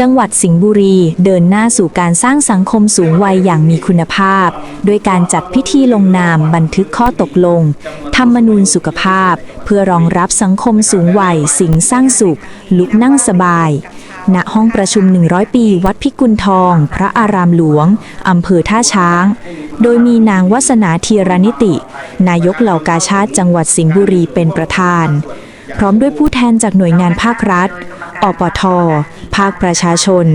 จังหวัดสิงห์บุรีเดินหน้าสู่การสร้างสังคมสูงวัยอย่างมีคุณภาพด้วยการจัดพิธีลงนามบันทึกข้อตกลง ธรรมนูญสุขภาพ เพื่อรองรับสังคมสูงวัย สิงสร้างสุข ลุกนั่งสบาย ณห้องประชุม 100 ปี วัดพิกุลทอง พระอารามหลวงอำเภอท่าช้าง โดยมีนางวัสนาธียรนิติ นายกเหล่ากาชาติจังหวัดสิงห์บุรีเป็นประธาน พร้อมด้วยผู้แทนจากหน่วยงานภาครัฐอปท ภาคประชาชน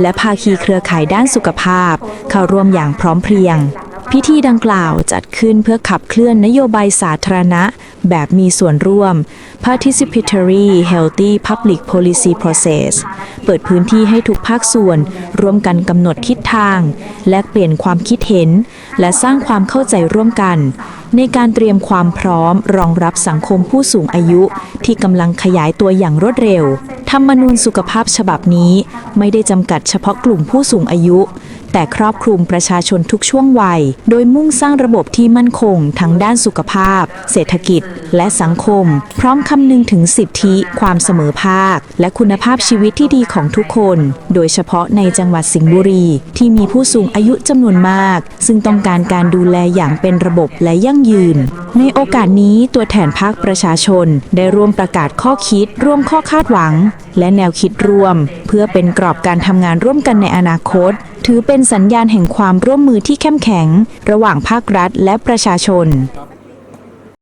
และภาคีเครือข่ายด้านสุขภาพ เข้าร่วมอย่างพร้อมเพรียง พิธีดังกล่าวจัดขึ้นเพื่อขับเคลื่อนนโยบายสาธารณะ แบบมีส่วนร่วม Participatory Healthy Public Policy Process เปิดพื้นที่ให้ทุกภาคส่วน ร่วมกันกำหนดทิศทาง แลกเปลี่ยนความคิดเห็น และสร้างความเข้าใจร่วมกัน ในการเตรียมความพร้อมรองรับสังคมผู้สูงอายุ ที่กำลังขยายตัวอย่างรวดเร็ว ธรรมนูญสุขภาพฉบับนี้ไม่ได้จำกัดเฉพาะกลุ่มผู้สูงอายุ แต่ครอบคลุมประชาชนทุกช่วงวัย โดยมุ่งสร้างระบบที่มั่นคงทั้งด้านสุขภาพ เศรษฐกิจ และสังคม พร้อมคำนึงถึงสิทธิ ความเสมอภาค และคุณภาพชีวิตที่ดีของทุกคน โดยเฉพาะในจังหวัดสิงห์บุรี ที่มีผู้สูงอายุจำนวนมาก ซึ่งต้องการการดูแลอย่างเป็นระบบและยั่งยืน ในโอกาสนี้ตัวแทนภาคประชาชน ได้ร่วมประกาศข้อคิด ร่วมข้อคาดหวัง และแนวคิดร่วม เพื่อเป็นกรอบการทำงานร่วมกันในอนาคต ถือเป็นสัญญาณแห่งความร่วมมือที่เข้มแข็ง ระหว่างภาครัฐและประชาชน